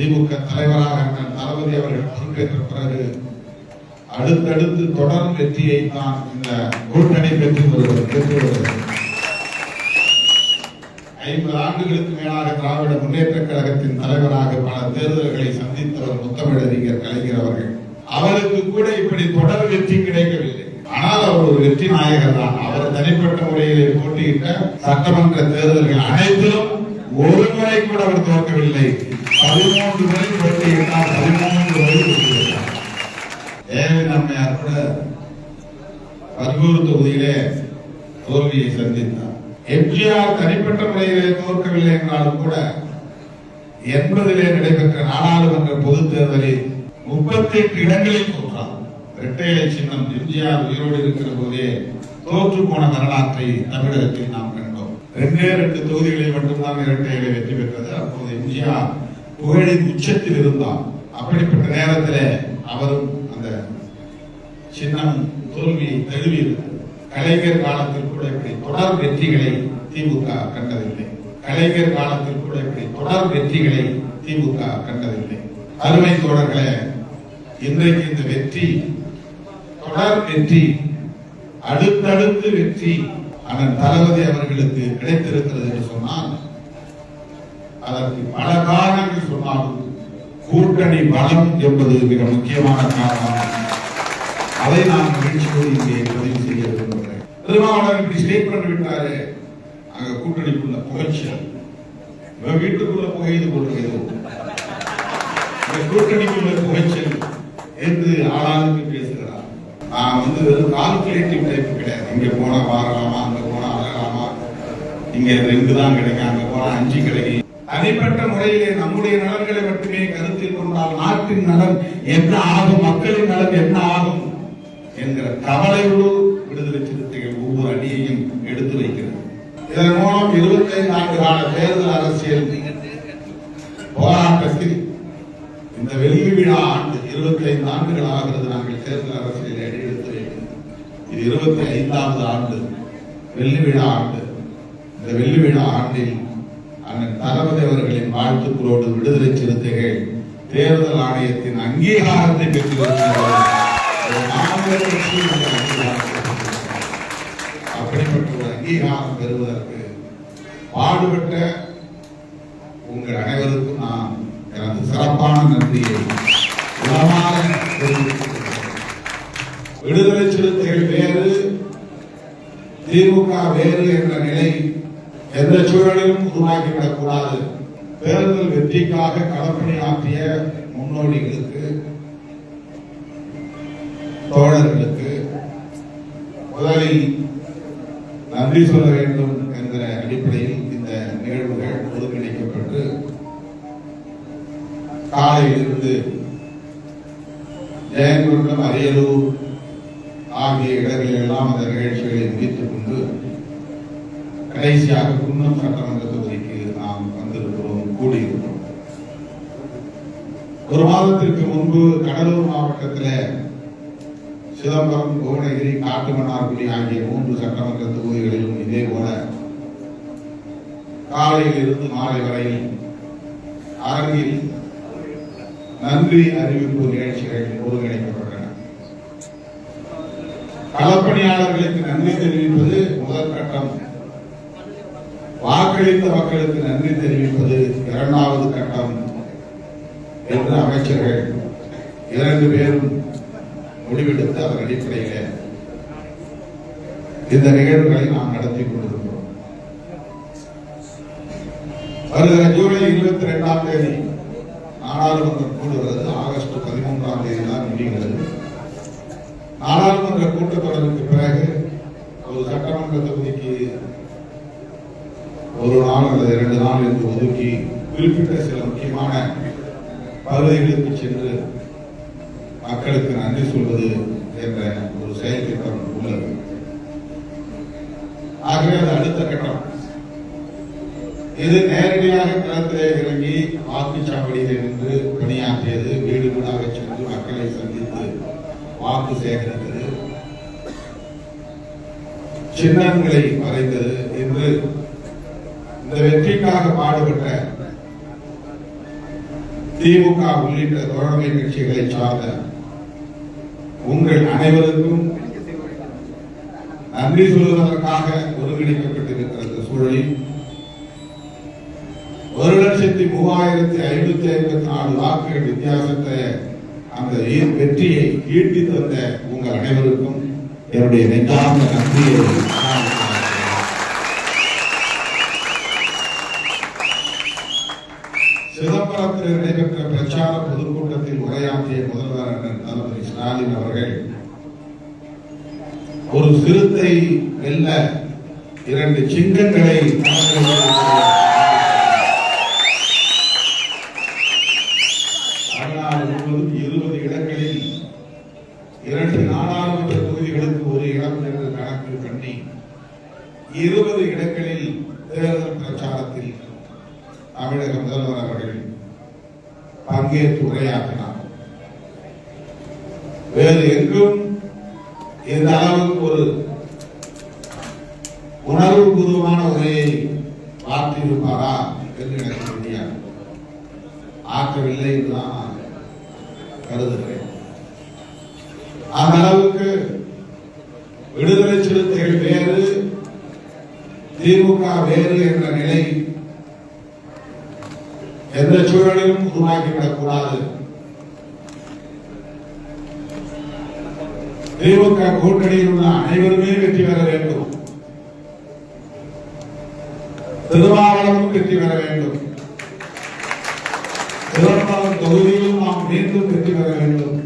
திமுக தலைவராக அண்ணன் தளபதி அவர்கள் பொறுப்பேற்ற பிறகு அடுத்தடுத்து தொடர் வெற்றியை தான் இந்த கூட்டணி பெற்று வருவது பெற்று வருகிறது ஐம்பது ஆண்டுகளுக்கு மேலாக திராவிட முன்னேற்ற கழகத்தின் தலைவராக பல தேர்தல்களை சந்தித்தவர் முத்தமிழறிஞர் கலைஞர் அவர்கள். அவருக்கு கூட இப்படி தொடர் வெற்றி கிடைக்கவில்லை. ஆனால் அவர் ஒரு வெற்றி நாயகர் தான். அவர் தனிப்பட்ட முறையிலே போட்டியிட்ட சட்டமன்ற தேர்தல்கள் அனைத்திலும் ஒரு முறை கூட அவர் தோற்கவில்லை. பதிமூன்று முறை போட்டியிட்டார் பதிமூன்று முறை போட்டியிட்டார் தேவன் அம்மையார் கூட பல்வேறு தொகுதியிலே தோல்வியை சந்தித்தார். எம்ஜிஆர் தனிப்பட்ட முறையிலே தோற்கவில்லை என்றாலும் கூட எண்பதிலே நடைபெற்ற நாடாளுமன்ற பொதுத் தேர்தலில் முப்பத்தி எட்டு இடங்களில் தோற்றார். இரட்டையிலை சின்னம் எம்ஜிஆர் உயிரோடு இருக்கிற போதே தோற்று போன வரலாற்றை தமிழகத்தில் நாம் கண்டோம். ரெண்டே ரெண்டு தொகுதிகளில் மட்டும்தான் இரட்டை வெற்றி பெற்றது. அப்போது எம்ஜிஆர் புகழின் உச்சத்தில் இருந்தார் அப்படிப்பட்ட நேரத்தில் அவரும் அந்த சின்னம் தோல்வியை தழுவியது. கலைஞர் காலத்தில் கூட இப்படி தொடர் வெற்றிகளை திமுக கண்டதில்லை. கலைஞர் காலத்தில் கூட இப்படி தொடர் வெற்றிகளை திமுக கண்டதில்லை. அருமை தோழர்களே இன்றைக்கு இந்த வெற்றி தொடர் வெற்றி அடுத்தடுத்து வெற்றி அண்ணன் தளபதி அவர்களுக்கு கிடைத்திருக்கிறது என்று சொன்னால் அதற்கு பல காரணங்கள் சொன்னாலும் கூட்டணி பலம் என்பது மிக முக்கியமான காரணம். அதை நான் நிகழ்ச்சியோடு இங்கே பதிவு செய்ய விரும்புகிறேன். திருமாவளவன் இப்படி ஸ்டேட்மெண்ட் விட்டாரு அங்க கூட்டணிக்குள்ள புகழ்ச்சியல் இவன் வீட்டுக்குள்ள புகையது போட்டுருக்கிறது இந்த கூட்டணிக்குள்ள புகைச்சல் என்று ஆளாளுக்கு பேசுகிறார். நான் வந்து வெறும் கால்குலேட்டிவ் டைப் கிடையாது. இங்க போனா மாறலாமா அங்க போனா அழகலாமா இங்க ரெண்டு தான் கிடைக்கும் அங்க போனா அஞ்சு கிடைக்கும். தனிப்பட்ட முறையிலே நம்முடைய நலன்களை மட்டுமே கருத்தில் கொண்டால் நாட்டின் நலன் என்ன ஆகும் மக்களின் நலன் என்ன ஆகும் என்கிற கவலையோடு விடுதலை சிறுத்தைகள் ஒவ்வொரு அணியையும் எடுத்து வைக்கிறது. இதன் மூலம் இருபத்தைந்து ஆண்டு கால தேர்தல் அரசியல் போராட்டத்தில் இந்த வெள்ளி விழா ஆண்டு இருபத்தி ஐந்து ஆண்டுகள் ஆகிறது நாங்கள் தேர்தல் அரசியல் அடி எடுத்து வைக்கிறோம் இது இருபத்தி ஐந்தாவது ஆண்டு வெள்ளி விழா ஆண்டு. இந்த வெள்ளி விழா ஆண்டில் அண்ணன் தளபதி அவர்களின் வாழ்த்துக்களோடு விடுதலை சிறுத்தைகள் தேர்தல் ஆணையத்தின் அங்கீகாரத்தை பெற்றிருக்கிறார்கள். அப்படிப்பட்ட ஒரு அங்கீகாரம் பெறுவதற்கு பாடுபட்ட உங்கள் அனைவருக்கும் நான் எனது சிறப்பான நன்றியை உளமாற விடுதலை சிறுத்தைகள் வேறு திமுக வேறு என்ற நிலை எந்த சூழலிலும் உருவாக்கிவிடக் கூடாது தேர்தல் வெற்றிக்காக களப்பணியாற்றிய முன்னோடிகளுக்கு தோழர்களுக்கு முதலில் நன்றி சொல்ல வேண்டும் என்கிற அடிப்படையில் இந்த நிகழ்வுகள் ஒருங்கிணைக்கப்பட்டு காலையிலிருந்து ஜெயங்குண்டம் அரியலூர் ஆகிய இடங்களில் எல்லாம் அந்த நிகழ்ச்சிகளை முடித்துக் கொண்டு கடைசியாக குன்னம் சட்டமன்ற தொகுதிக்கு நாம் வந்திருக்கிறோம் கூடியிருக்கிறோம். ஒரு மாதத்திற்கு முன்பு கடலூர் மாவட்டத்தில் சிதம்பரம் புவனகிரி காட்டுமன்னார்குடி ஆகிய மூன்று சட்டமன்ற தொகுதிகளிலும் இதே போல காலையில் இருந்து மாலை வரையில் அரங்கில் நன்றி அறிவிப்பு நிகழ்ச்சிகள் ஒருங்கிணைக்கப்பட்டன. களப்பணியாளர்களுக்கு நன்றி தெரிவிப்பது முதல் கட்டம். வாக்களித்த மக்களுக்கு நன்றி தெரிவிப்பது இரண்டாவது கட்டம் என்று அமைச்சர்கள் இரண்டு பேரும் முடிவெடுத்து அதன் அடிப்படையில் இந்த நிகழ்வுகளை நாம் நடத்தி கொண்டிருக்கிறோம். வருகிற ஜூலை இருபத்தி இரண்டாம் தேதி நாடாளுமன்றம் கூடுகிறது ஆகஸ்ட் பதிமூன்றாம் தேதி தான் முடிகிறது. நாடாளுமன்ற கூட்டத்தொடருக்கு பிறகு ஒரு சட்டமன்ற தொகுதிக்கு ஒரு நாள் அல்லது இரண்டு நாள் என்று ஒதுக்கி குறிப்பிட்ட சில முக்கியமான பகுதிகளுக்கு சென்று மக்களுக்கு நன்றி சொல்வது என்ற ஒரு செயல் திட்டம் உள்ளது. ஆகவே அது அடுத்த கட்டம். இது நேரடியாக களத்திலே இறங்கி வாக்குச்சாவடியில் நின்று பணியாற்றியது வீடு வீடாக சென்று மக்களை சந்தித்து வாக்கு சேகரித்தது சின்னங்களை வரைந்தது என்று இந்த வெற்றிக்காக பாடுபட்ட திமுக உள்ளிட்ட தோழமை கட்சிகளை சார்ந்த உங்கள் அனைவருக்கும் நன்றி சொல்வதற்காக ஒருங்கிணைக்கப்பட்டிருக்கிறது சூழலில் ஒரு லட்சத்தி மூவாயிரத்தி ஐநூத்தி ஐம்பத்தி நாலு வாக்குகள் வித்தியாசத்தை அந்த வெற்றியை ஈட்டி தந்த உங்கள் அனைவருக்கும் என்னுடைய நெஞ்சார்ந்த நன்றியை நான் தெரிவிக்கிறேன். சிதம்பரத்தில் நடைபெற்ற பிரச்சார பொதுக்கூட்டத்தில் உரையாற்றிய முதல்வர் அண்ணன் தளபதி ஸ்டாலின் அவர்கள் ஒரு சிறுத்தை வெல்ல இரண்டு சிங்கங்களை திமுக கூட்டணியில் உள்ள அனைவருமே வெற்றி பெற வேண்டும். திருமாவளமும் வெற்றி பெற வேண்டும். திருவண்ணாமலை தொகுதியிலும் நாம் மீண்டும் வெற்றி பெற வேண்டும்.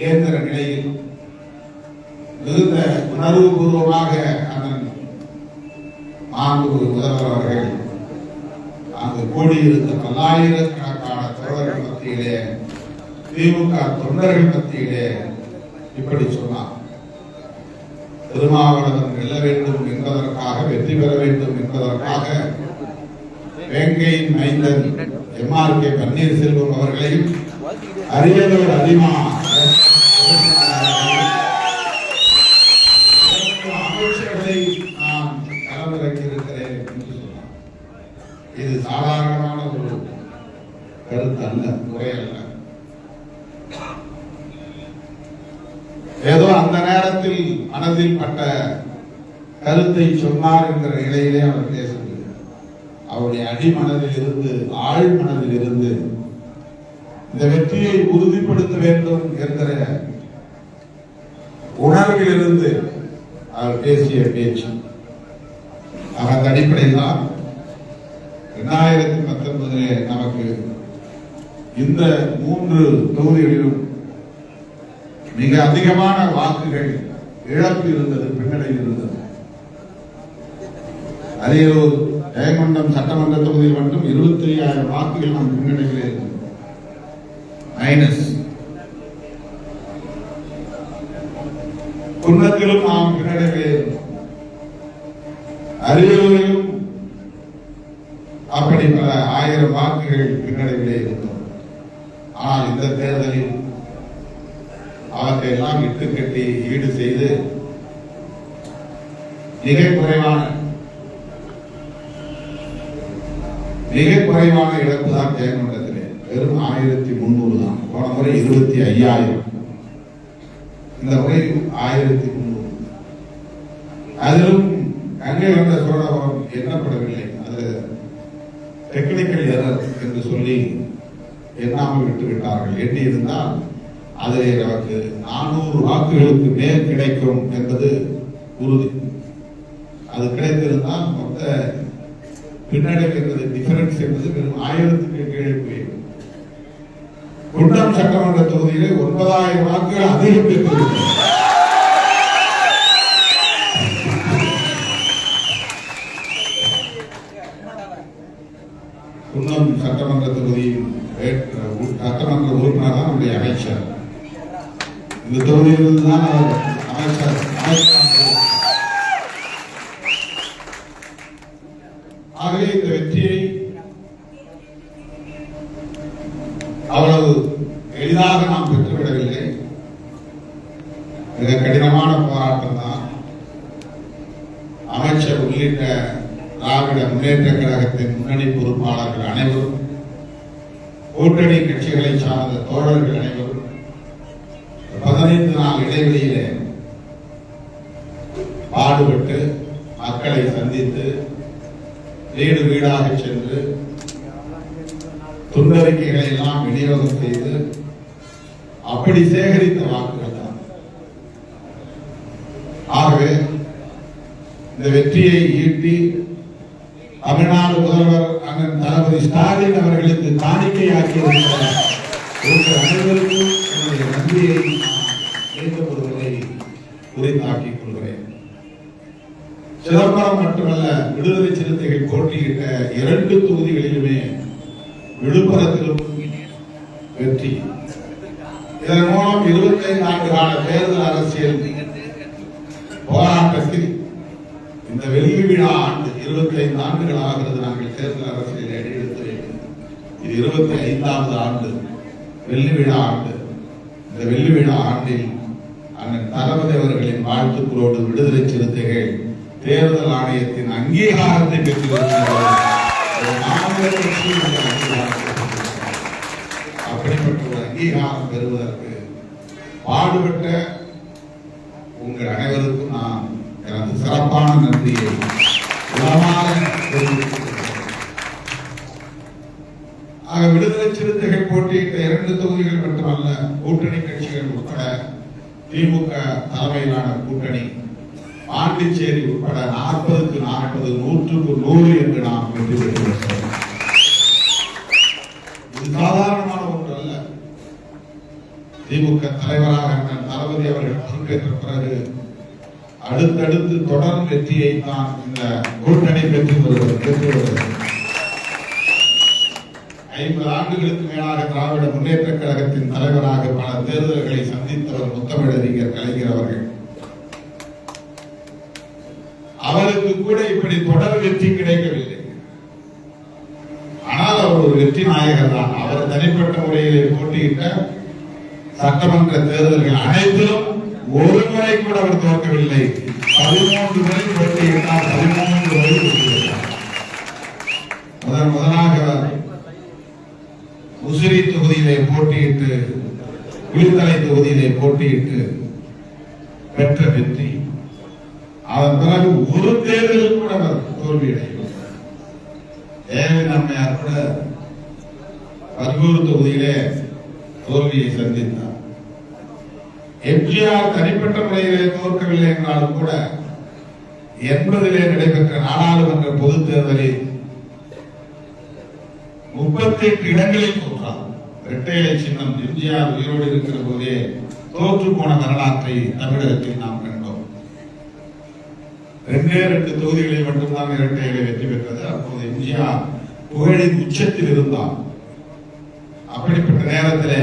இயந்திர நிலையில் மிகுந்த உணர்வுபூர்வமாக அண்ணன் மாண்புமிகு முதல்வர் அவர்கள் அங்கு கூடியிருந்த பல்லாயிரக்கணக்கான தோழர்கள் மத்தியிலே திமுக தொண்டர்கள் இப்படி சொன்னார். திருமாவளவன் வெல்ல வேண்டும் என்பதற்காக வெற்றி பெற வேண்டும் என்பதற்காக வேங்கையின் மைந்தன் எம் ஆர் கே பன்னீர்செல்வம் அவர்களையும் அரியலூர் அதிமா அமைச்சர்களை நான் களமிறக்கியிருக்கிறேன் என்று சொன்னார் இது சாதாரணமான ஒரு கருத்து அல்ல முறை அல்ல ஏதோ அந்த நேரத்தில் மனதில் பட்ட கருத்தை சொன்னார் என்கிற நிலையிலே அவர் பேசுகிறார் அவருடைய அடிமனதில் இருந்து ஆழ் மனதில் இருந்து இந்த வெற்றியை உறுதிப்படுத்த வேண்டும் என்கிற உணர்வில் இருந்து அவர் பேசிய பேச்சு. அதன் அடிப்படையில் தான் இரண்டாயிரத்தி பத்தொன்பதிலே நமக்கு இந்த மூன்று தொகுதிகளிலும் மிக அதிகமான வாக்குகள் இழப்பு இருந்தது பின்னடைவு இருந்தது அரியலூர் ஜெயங்கொண்டம் சட்டமன்ற தொகுதியில் மட்டும் இருபத்தி ஐயாயிரம் வாக்குகள் நம் பின்னடைவில் இருக்கும். மைனஸ். குன்னத்திலும் நாம் பின்னடைவில் அரியலூரில் அரியலூரிலும் அப்படி பல ஆயிரம் வாக்குகள் பின்னடைவிலே இருந்தோம் ஆனால் இந்த தேர்தலில் அவற்றை எல்லாம் இட்டுக்கட்டி ஈடு செய்து மிக குறைவான மிக குறைவான இழப்பு தான் ஜெயங்கொண்டத்திலே வெறும் ஆயிரத்தி முன்னூறு தான் போன முறை இருபத்தி ஐயாயிரம் இந்த முறை ஆயிரத்தி முன்னூறு அதிலும் கங்கை வந்த சோழபுரம் எண்ணப்படவில்லை அது டெக்னிக்கல் எரர் என்று சொல்லி எண்ணாமல் விட்டுவிட்டார்கள். எண்ணியிருந்தால் இருந்தால் அதிலே நமக்கு நானூறு வாக்குகளுக்கு மேல் கிடைக்கும் என்பது உறுதி. அது கிடைத்திருந்தால் மொத்த பின்னடைவு என்பது டிஃபரன்ஸ் என்பது வெறும் ஆயிரத்துக்கு கீழே போயிடும். குண்டம் சட்டமன்ற தொகுதியிலே ஒன்பதாயிரம் வாக்குகள் அதிகம் பெற்றிருக்கிறது. சட்டமன்ற உறுப்பினர் தான் நம்முடைய அமைச்சர். இந்த தொகுதியிலிருந்து தான் அவர் அமைச்சர் ஆகவே இந்த வெற்றியை அவ்வளவு எளிதாக நாம் பெற்றுவிடவில்லை. மிக கடினமான போராட்டம் தான். அமைச்சர் உள்ளிட்ட திராவிட முன்னேற்ற கழகத்தின் முன்னணி பொறுப்பாளர்கள் அனைவரும் கூட்டணி கட்சிகளை சார்ந்த தோழர்கள் அனைவரும் பதினைந்து நாள் இடைவெளியிலே பாடுபட்டு மக்களை சந்தித்து வீடு வீடாக சென்று துண்டறிக்கைகளை எல்லாம் விநியோகம் செய்து அப்படி சேகரித்த வாக்குகள் தான். ஆகவே இந்த வெற்றியை ஈட்டி தமிழ்நாடு முதல்வர் அண்ணன் தளபதி ஸ்டாலின் அவர்களுக்கு காணிக்கையாக்கியிருக்கிற உங்கள் அனைவருக்கும் என்னுடைய நன்றியை நான் மீண்டும் கொள்கிறேன். சிதம்பரம் மட்டுமல்ல விடுதலை சிறுத்தைகள் போட்டியிட்ட இரண்டு தொகுதிகளிலுமே விழுப்புரத்திலும் வெற்றி. இதன் மூலம் இருபத்தைந்து ஆண்டு கால தேர்தல் அரசியல் போராட்டத்தில் இந்த வெள்ளி விழா ஆண்டு இருபத்தைந்து ஆண்டுகள் ஆகிறது தேர்தல் அரசியல் எடுத்து இது இருபத்தி ஐந்தாவது ஆண்டு வெள்ளி விழா ஆண்டு. இந்த வெள்ளி விழா ஆண்டில் அண்ணன் தளபதி அவர்களின் வாழ்த்துக்களோடு விடுதலை சிறுத்தைகள் தேர்தல் ஆணையத்தின் அங்கீகாரத்தை பெற்றிருக்கிறார்கள். அப்படிப்பட்ட ஒரு அங்கீகாரம் பெறுவதற்கு பாடுபட்ட உங்கள் அனைவருக்கும் நான் எனது சிறப்பான நன்றியை தெரிவித்துக் கொள்கிறேன். ஆக விடுதலை சிறுத்தைகள் போட்டியிட்ட இரண்டு தொகுதிகள் மட்டுமல்ல கூட்டணி கட்சிகள் உட்பட திமுக தலைமையிலான கூட்டணி பாண்டிச்சேரி உட்பட நாற்பதுக்கு நாற்பது நூற்றுக்கு நூறு என்று நாம் வெற்றி பெற்றிருக்கிறோம் இது சாதாரணமான ஒன்று அல்ல. திமுக தலைவராக அண்ணன் தளபதி அவர்கள் பொறுப்பேற்ற பிறகு அடுத்தடுத்து தொடர் வெற்றியை தான் இந்த கூட்டணி பெற்று வருகிறது பெற்று வருகிறது ஐம்பது ஆண்டுகளுக்கு மேலாக திராவிட முன்னேற்ற கழகத்தின் தலைவராக பல தேர்தல்களை சந்தித்தவர் முத்தமிழறிஞர் கலைஞர் அவர்கள். அவருக்கு கூட இப்படி தொடர் வெற்றி கிடைக்கவில்லை. ஆனால் அவர் ஒரு வெற்றி நாயகர் தான். அவர் தனிப்பட்ட முறையிலே போட்டியிட்ட சட்டமன்ற தேர்தல்கள் அனைத்திலும் ஒரு முறை கூட அவர் தோற்கவில்லை. பதிமூன்று முறை போட்டியிட்டார் பதிமூன்று முறை முதன் முதலாக உசிரி தொகுதியிலே போட்டியிட்டு குளித்தலை தொகுதியிலே போட்டியிட்டு பெற்ற வெற்றி. அதன் பிறகு ஒரு தேர்தலில் கூட அவர் தோல்வியடையவில்லை. தேவன் அம்மையார் கூட பல்வேறு தொகுதியிலே தோல்வியை சந்தித்தார். எம்ஜிஆர் தனிப்பட்ட முறையிலே தோற்கவில்லை என்றாலும் கூட எண்பதிலே நடைபெற்ற நாடாளுமன்ற பொதுத் தேர்தலில் முப்பத்தி எட்டு இடங்களில் தோற்றார் சின்னம் எம்ஜிஆர் உயிரோடு இருக்கிற போதே தோற்று போன வரலாற்றை தமிழகத்தில் நாம் கண்டோம். ரெண்டே ரெண்டு தொகுதிகளில் மட்டும்தான் இரட்டை இலை வெற்றி பெற்றது. அப்போது எம்ஜிஆர் புகழின் உச்சத்தில் இருந்தார். அப்படிப்பட்ட நேரத்தில்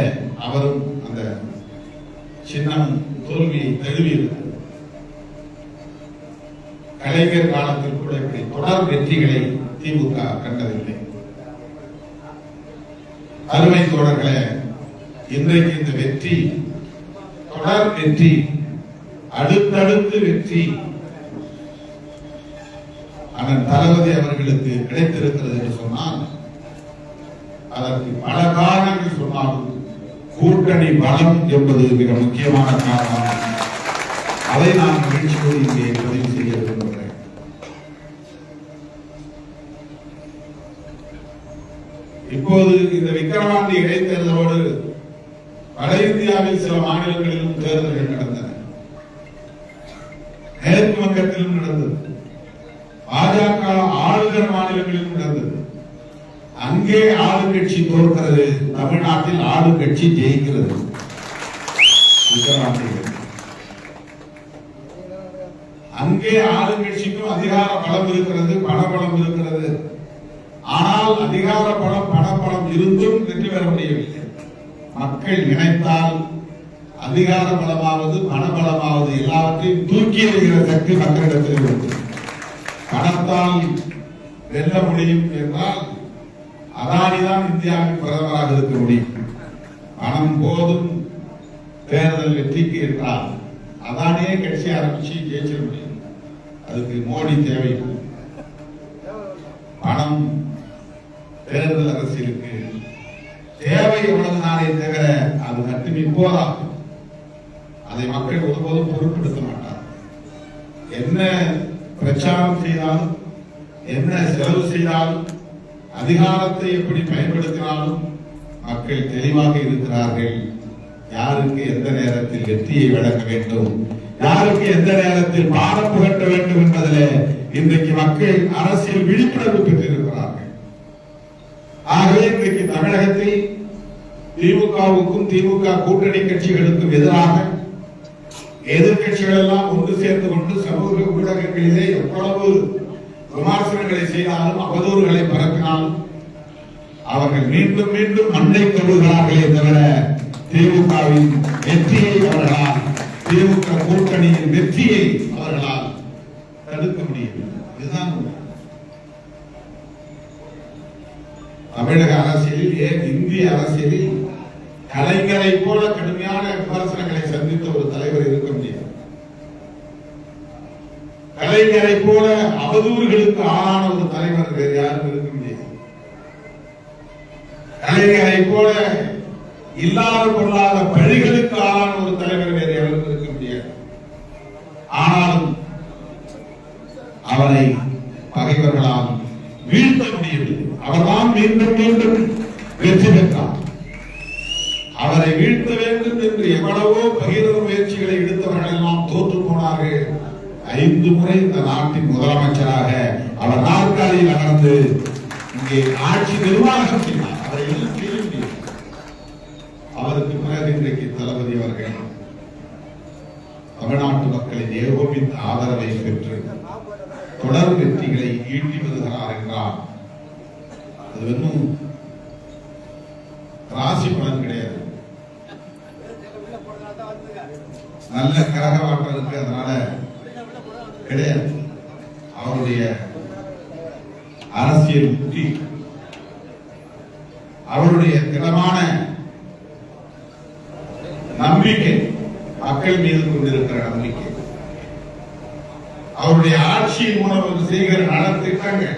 அவரும் அந்த சின்னம் தோல்வியை தழுவியிருக்கிறது கலைஞர் காலத்தில் கூட இப்படி தொடர் வெற்றிகளை திமுக கண்டதில்லை. அருமை தோழர்களே இன்றைக்கு இந்த வெற்றி தொடர் வெற்றி அடுத்தடுத்து வெற்றி அண்ணன் தளபதி அவர்களுக்கு கிடைத்திருக்கிறது என்று சொன்னால் அதற்கு பல காரணங்கள் சொன்னாலும் கூட்டணி பலம் என்பது மிக முக்கியமான காரணம். அதை நான் மகிழ்ச்சியோடு இங்கே இப்போது இந்த விக்கிரவாண்டி இடைத்தேர்தலோடு வட இந்தியாவில் சில மாநிலங்களிலும் தேர்தல்கள் நடந்தன. மேற்கு வங்கத்திலும் நடந்தது. பாஜக ஆளுகிற மாநிலங்களிலும் நடந்தது. அங்கே ஆளுங்கட்சி தோற்கிறது தமிழ்நாட்டில் ஆளுங்கட்சி ஜெயிக்கிறது. அங்கே ஆளுங்கட்சிக்கும் அதிகார பலம் இருக்கிறது பணபலம் இருக்கிறது. ஆனால் அதிகார பலம் பணப்பணம் இருந்தும் வெற்றி பெற முடியவில்லை. மக்கள் நினைத்தால் அதிகார பலமாவது பணபலமாவது எல்லாவற்றையும் தூக்கி எறிகிற சக்தி மக்களிடத்தில் உண்டு. பணத்தால் வெல்ல முடியும் என்றால் அதானிதான் இந்தியாவின் பிரதமராக இருக்க முடியும். பணம் போதும் தேர்தல் வெற்றிக்கு என்றால் அதானியே கட்சி ஆரம்பிச்சு ஜெயிச்சிட முடியும். அதுக்கு மோடி தேவை பணம் தேர்தல் அரசியலுக்கு தேவை தவிர அது மட்டுமே போதாது. அதை மக்கள் ஒருபோதும் பொருட்படுத்த மாட்டார் என்ன பிரச்சாரம் செய்தாலும் என்ன செலவு செய்தாலும் அதிகாரத்தை எப்படி பயன்படுத்தினாலும் மக்கள் தெளிவாக இருக்கிறார்கள். யாருக்கு எந்த நேரத்தில் வெற்றியை வழங்க வேண்டும்? யாருக்கு எந்த நேரத்தில் பாடம் புகட்ட வேண்டும் என்பதில் இன்றைக்கு மக்கள் அரசியல் விழிப்புணர்வு பெற்றிருக்கிறார்கள். ஆகவே இன்றைக்கு தமிழகத்தில் திமுகவுக்கும் திமுக கூட்டணி கட்சிகளுக்கும் எதிராக எதிர்கட்சிகள் எல்லாம் ஒன்று சேர்ந்து கொண்டு சமூக ஊடகங்களிலே எவ்வளவு விமர்சனங்களை செய்தாலும் அவதூறுகளை பரப்பினாலும் அவர்கள் மீண்டும் மீண்டும் மண்ணை கழுவுகிறார்களே தவிர திமுகவின் வெற்றியை அவர்களால் திமுக கூட்டணியின் வெற்றியை அவர்களால் தடுக்க முடியவில்லை. இதுதான் தமிழக அரசியலில் ஏன் இந்திய அரசியலில் கலைஞரை போல கடுமையான விமர்சனங்களை சந்தித்த ஒரு தலைவர் இருக்க முடியாது. கலைஞரை போல அவதூறுகளுக்கு ஆளான ஒரு தலைவர் வேறு யாரும் இருக்க முடியாது. கலைஞரை போல இல்லாத பொருளாத பழிகளுக்கு ஆளான ஒரு தலைவர் வேறு யாரும் இருக்க முடியாது. ஆனாலும் அவரை பகைவர்களால் வீழ்த்த முடியவில்லை. அவர்தான் மீண்டும் மீண்டும் வெற்றி பெற்றார். அவரை வீழ்த்த வேண்டும் என்று எவ்வளவோ பகிரவ முயற்சிகளை எடுத்தவர்கள் எல்லாம் தோற்று போனார்கள். ஐந்து முறை இந்த நாட்டின் முதலமைச்சராக அவர் நாற்காலியில் அமர்ந்து இங்கே ஆட்சி நிர்வாகம் செய்தார். அவரை எல்லாம் செய்ய முடியும் அவருக்கு பிறகு இன்றைக்கு தளபதி அவர்கள் தமிழ்நாட்டு மக்களின் ஏகோபித்த ஆதரவை பெற்று தொடர் வெற்றிகளை ஈட்டி வருகிறார் என்றால் அது வெறும் ராசி பலன் கிடையாது நல்ல கரகவாட்டம் இருக்கு அதனால கிடையாது அவருடைய அரசியல் புத்தி அவருடைய திடமான நம்பிக்கை மக்கள் மீது கொண்டிருக்கிற நம்பிக்கை. அவருடைய ஆட்சியின் மூலம் அவர் செய்கிற நலத்திட்டங்கள்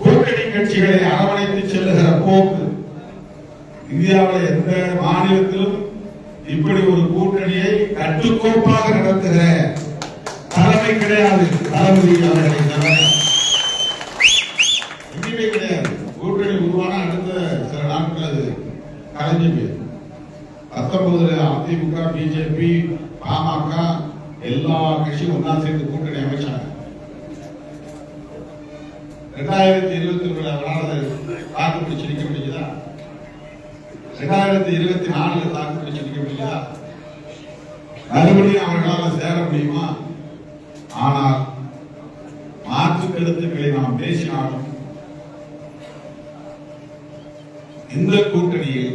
கூட்டணி கட்சிகளை அரவணைத்து செல்லுகிற போக்கு இந்தியாவில் எந்த மாநிலத்திலும் இப்படி ஒரு கூட்டணியை கட்டுக்கோப்பாக நடத்துகிற தலைமை கிடையாது. தளபதி அவர்களை தவிர. எங்கேயுமே கிடையாது. கூட்டணி உருவான அடுத்த சில நாட்கள் அது கலைஞ்சு போயிடும். பத்தொன்பதுல அதிமுக பிஜேபி பாமக எல்லா கட்சியும் ஒன்னா சேர்ந்து கூட்டணி அமைச்சாங்க. ரெண்டாயிரத்தி இருபத்தி ஒண்ணுல அவரால் தாக்கு பிடிச்சு நிக்க முடியுதா ரெண்டாயிரத்தி இருபத்தி நாலுல தாக்கு பிடிச்சு நிக்க முடியுதா மறுபடியும் அவர்களால் சேர முடியுமா? ஆனால் மாற்று கருத்துக்களை நாம் பேசினாலும் இந்த கூட்டணியில்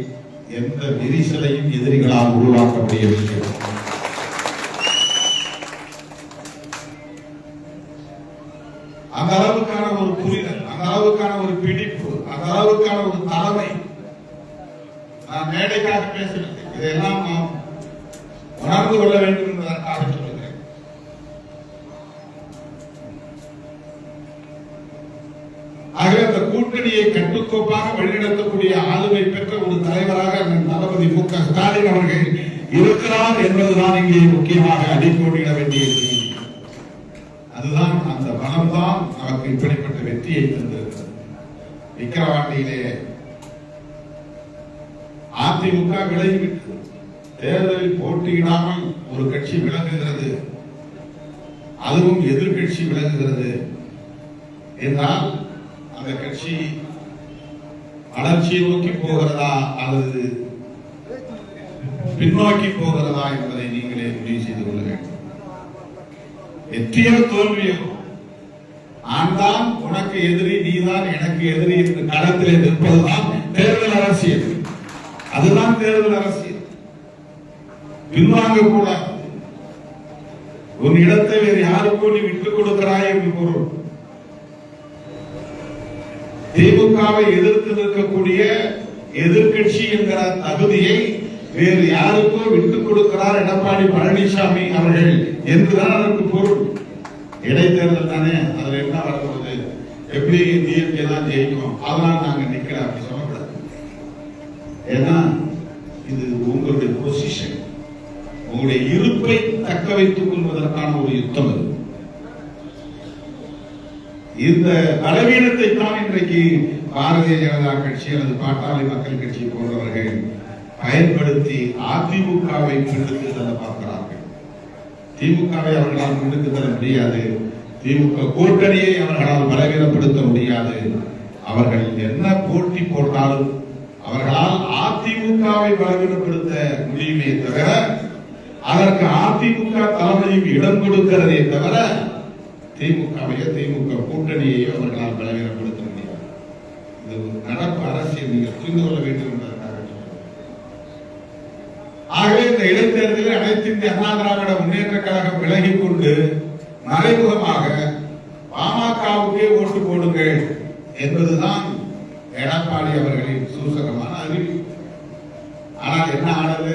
எந்த விரிசலையும் எதிரிகளால் உருவாக்க முடியவில்லை தளபதி மு க ஸ்டாலின் அவர்கள் இருக்கிறார் என்பதுதான் இங்கே முக்கியமாக அடிக்கோடிட வேண்டியது. அதுதான் அந்த பலம்தான் நமக்கு இப்படிப்பட்ட வெற்றியை தந்திருக்கிறது. விக்கிரவாண்டியிலே அதிமுக விலகிவிட்டு தேர்தலில் போட்டியிடாமல் ஒரு கட்சி விளங்குகிறது அதுவும் எதிர்கட்சி விளங்குகிறது என்றால் அந்த கட்சி வளர்ச்சியை நோக்கி போகிறதா அல்லது பின்னோக்கி போகிறதா என்பதை நீங்களே முடிவு செய்து கொள்ள வேண்டும். தோல்வியோ நான் உனக்கு எதிரி நீதான் எனக்கு எதிரி என்று களத்திலே நிற்பதுதான் தேர்தல் அரசியல். அதுதான் தேர்தல் அரசியல். பின்வாங்க கூடாது உன் இடத்தை வேறு யாருக்கோ நீ விட்டுக் கொடுக்கிறாய் என்று பொருள். திமுகவை எதிர்த்து நிற்கக்கூடிய எதிர்க்கட்சி என்கிற தகுதியை வேறு யாருக்கோ விட்டுக் கொடுக்கிறார் எடப்பாடி பழனிசாமி அவர்கள் என்றுதான் அதற்கு பொருள். இடைத்தேர்தல் தானே அதுல என்ன வரப்போகுது? எப்படி டிஎம்கே தான் ஜெயிக்கும்? அதெல்லாம் நாங்க நிக்கல அப்படி சொல்லக்கூடாது. ஏன்னா இது உங்களுடைய பொசிஷன் உங்களுடைய இருப்பை தக்க வைத்துக் கொள்வதற்கான ஒரு யுத்தம் அது. இந்த பலவீனத்தை தான் இன்றைக்கு பாரதிய ஜனதா கட்சி அல்லது பாட்டாளி மக்கள் கட்சி போன்றவர்கள் பயன்படுத்தி அதிமுகவை பின்னுக்கு தள்ள பார்க்கிறார்கள். திமுகவை அவர்களால் முன்னுக்கு தர முடியாது. திமுக கூட்டணியை அவர்களால் பலவீனப்படுத்த முடியாது. அவர்கள் என்ன போட்டி போட்டாலும் அவர்களால் அதிமுகவை பலவீனப்படுத்த முடியுமே தவிர அதற்கு அதிமுக தலைமையும் இடம் கொடுக்கிறதே தவிர திமுகவையோ திமுக கூட்டணியையோ அவர்களால் பலவீனப்படுத்த முடியாது. இது நடப்பு அரசியல் நீங்கள் புரிந்து கொள்ள வேண்டும் ஆகவே இந்த இடைத்தேர்தலில் அனைத்து இந்திய அண்ணா திராவிட முன்னேற்ற கழகம் விலகி கொண்டு மறைமுகமாக பாமகவுக்கே ஓட்டு போடுங்கள் என்பதுதான் எடப்பாடி அவர்களின் சூசகமான அறிவிப்பு ஆனால் என்ன ஆனது?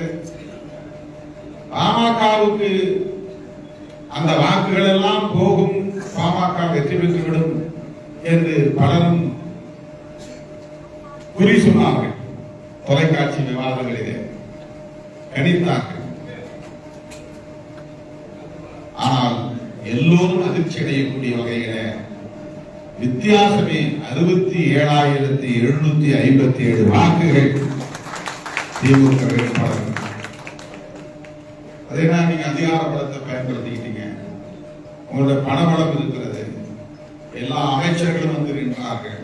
பாமகவுக்கு அந்த வாக்குகள் எல்லாம் போகும் பாமக வெற்றி பெற்றுவிடும் என்று பலரும் குறி சொன்னார்கள். தொலைக்காட்சி விவாதங்களிலே. கணித்தார்கள் ஆனால் எல்லோரும் அதிர்ச்சி அடையக்கூடிய வகையில வித்தியாசமே அறுபத்தி ஏழாயிரத்தி எழுநூத்தி ஐம்பத்தி ஏழு வாக்குகள் திமுக வேட்பாளர் அதே தான் நீங்க அதிகார பலத்தை பயன்படுத்திக்கிட்டீங்க. உங்களோட பணபலம் இருக்கிறது. எல்லா அமைச்சர்களும் வந்திருக்கிறார்கள்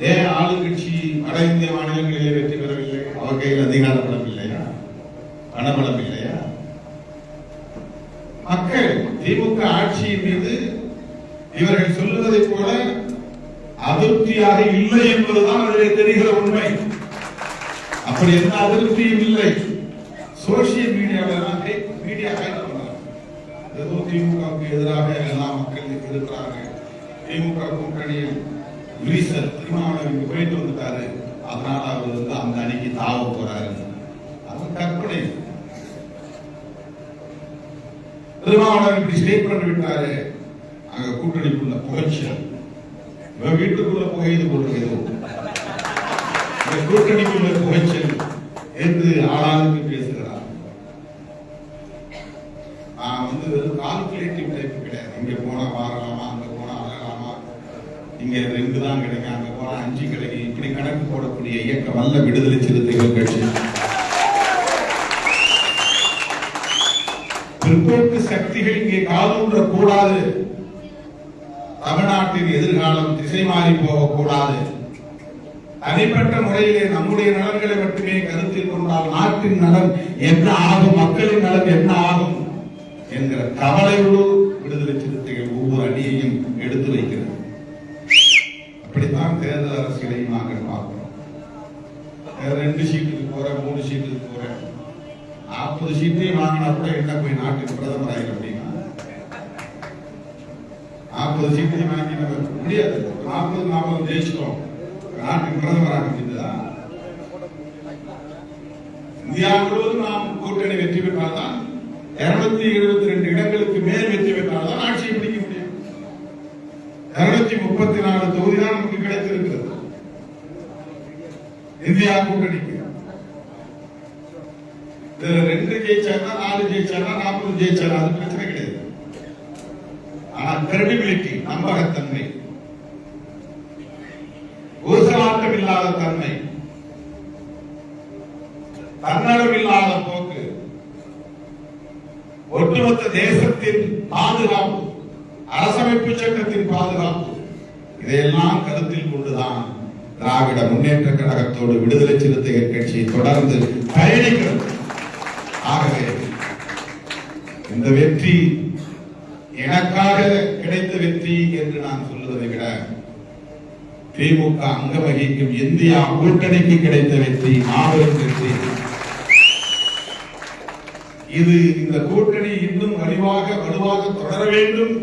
ஏன் ஆளுங்கட்சி வட இந்திய மாநிலங்களிலே வெற்றி பெறவில்லை அவர் கையில் அதிகார பலம் இல்லையா பணபலம் இல்லையா மக்கள் திமுக ஆட்சியின் மீது இவர்கள் சொல்லுவதைப் போல அதிருப்தியாக இல்லை என்பதுதான் அதிலே தெரிகிற உண்மை. அப்படி எந்த அதிருப்தியும் இல்லை. சோசியல் மீடியாவில் மீடியா ஹைட் ஏதோ திமுகவுக்கு எதிராக எல்லா மக்கள் இருக்கிறார்கள். திமுக கூட்டணியில் ஈஸ்வர் திருமாவளவன் இங்க போயிட்டு வந்துட்டாரு. அதனால அவர் வந்து அந்த அணிக்கு தாவ போறாரு. அது கற்பனை. திருமாவளவன் இப்படி ஸ்டேட்மெண்ட் விட்டாரு. அங்க கூட்டணிக்குள்ள புகழ்ச்சியல் இவன் வீட்டுக்குள்ள புகையுது போட்டு இந்த கூட்டணிக்குள்ள புகைச்சல் என்று ஆளாளுக்கு பேசுகிறார் நான் வந்து வெறும் கால்குலேட்டிவ் டைப் கிடையாது. இங்க போனா மாறலாமா இங்க ரெண்டு தான் கிடைக்கும். அங்கே போனால் அஞ்சு கிடைக்கும். இப்படி கணக்கு போடக்கூடிய இயக்கம் வல்ல விடுதலை சிறுத்தைகள் கட்சி. பிற்போக்கு சக்திகள் இங்கே காலூன்ற கூடாது தமிழ்நாட்டின் எதிர்காலம் திசை மாறி போகக்கூடாது. தனிப்பட்ட முறையிலே நம்முடைய நலன்களை மட்டுமே கருத்தில் கொண்டால் நாட்டின் நலன் என்ன ஆகும் மக்களின் நலன் என்ன ஆகும் என்கிற கவலையோடு விடுதலை சிறுத்தைகள் ஒவ்வொரு அடியையும் எடுத்து வைக்கிறது அப்படித்தான் தேர்தல் அரசியலை நாங்கள் பார்க்கிறோம் வேற ரெண்டு சீட்டுக்கு போறேன் மூணு சீட்டுக்கு போறேன் நாற்பது சீட்டையும் கூட என்ன போய் நாட்டுக்கு பிரதமர் ஆயிரும் அப்படின்னா நாற்பது சீட்டு வாங்கி முடியாது. நாற்பது நாற்பது ஜெயிச்சிட்டோம். நாட்டுக்கு பிரதமர் ஆக முடிந்ததா இந்தியா முழுவதும் நாம் கூட்டணி வெற்றி பெற்றால்தான் இருநூத்தி எழுபத்தி ரெண்டு இடங்களுக்கு மேல் வெற்றி பெற்றால்தான் ஆட்சியை பிடிக்க முடியும். இருநூத்தி முப்பத்தி நாலு தொகுதி தான் நமக்கு கிடைத்திருக்கிறது. இந்தியா கூட்டணி இதுல ரெண்டு ஜெயிச்சானா நாலு ஜெயிச்சாங்க நாற்பது ஜெயிச்சாங்க அது பிரச்சனை கிடையாது. ஆனா கிரெடிபிலிட்டி நம்பகத்தன்மை. ஊசலாட்டம் இல்லாத தன்மை. தன்னடம் இல்லாத போக்கு. ஒட்டுமொத்த தேசத்தின் பாதுகாப்பு அரசமைப்பு சட்டத்தின் பாதுகாப்பு இதையெல்லாம் கருத்தில் கொண்டுதான் திராவிட முன்னேற்ற கழகத்தோடு விடுதலை சிறுத்தைகள் கட்சி தொடர்ந்து பயணிக்கிறது. இந்த வெற்றி எனக்காக கிடைத்த வெற்றி என்று நான் சொல்வதை விட திமுக அங்க வகிக்கும் இந்தியா கூட்டணிக்கு கிடைத்த வெற்றி மாபெரும் வெற்றி. இது இந்த கூட்டணி இன்னும் வலுவாக வலுவாக தொடர வேண்டும்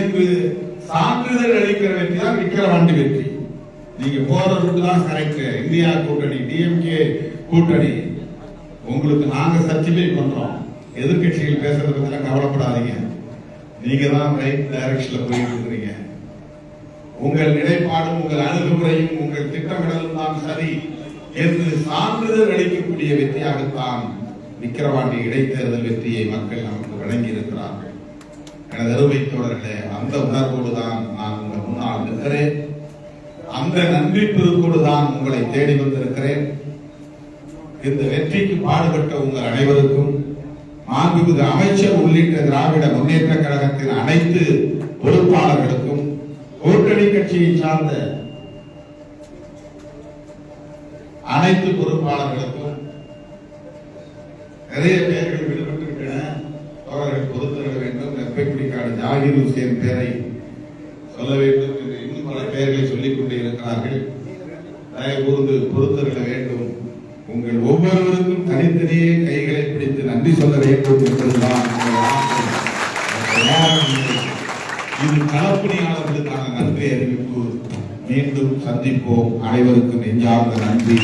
என்று சான்றிதழ் அளிக்கிற வெற்றி தான் விக்கிரவாண்டி வெற்றி. நீங்க போற ரூட் தான் கரெக்ட் இந்தியா கூட்டணி டிஎம்கே கூட்டணி. உங்களுக்கு நாங்க சர்டிஃபை பண்றோம். எதிர்கட்சிகள் பேசுறத பத்தி கவலைப்படாதீங்க. நீங்க தான் ரைட் டைரக்ஷன்ல போயிட்டு இருக்கிறீங்க உங்கள் நிலைப்பாடும் உங்கள் அணுகுமுறையும் உங்கள் திட்டமிடலும் தான் சரி என்று சான்றிதழ் அளிக்கக்கூடிய வெற்றியாகத்தான் விக்கிரவாண்டி இடைத்தேர்தல் வெற்றியை மக்கள் நமக்கு வழங்கி இருக்கிறார்கள் எனது அருமை தோழர்களே அந்த உணர்வோடு தான் நான் உங்கள் முன்னால் நிற்கிறேன். அந்த நன்றி பெருக்கோடு தான் உங்களை தேடி வந்திருக்கிறேன். இந்த வெற்றிக்கு பாடுபட்ட உங்கள் அனைவருக்கும் மாண்புமிகு அமைச்சர் உள்ளிட்ட திராவிட முன்னேற்ற கழகத்தின் அனைத்து பொறுப்பாளர்களுக்கும் கூட்டணி கட்சியை சார்ந்த அனைத்து பொறுப்பாளர்களுக்கும் நிறைய பெயர்கள் விடுபட்டிருக்கின்றன அவர்கள் பொறுத்திருக்க வேண்டும் வெப்பைக்குடிக்காடு ஜாகிர் ஹுசேன் பெயரை சொல்ல வேண்டும் என்று இன்னும் பல பெயர்களை சொல்லிக் கொண்டிருக்கிறார்கள் தயவு கூர்ந்து பொறுத்திருக்க வேண்டும்? உங்கள் ஒவ்வொருவருக்கும் தனித்தனியே கைகளை பிடித்து நன்றி சொல்ல வேண்டும் என்பதுதான் இது களப்பணியாளர்களுக்கான நன்றி அறிவிப்பு. மீண்டும் சந்திப்போம். அனைவருக்கும் நெஞ்சார்ந்த நன்றி.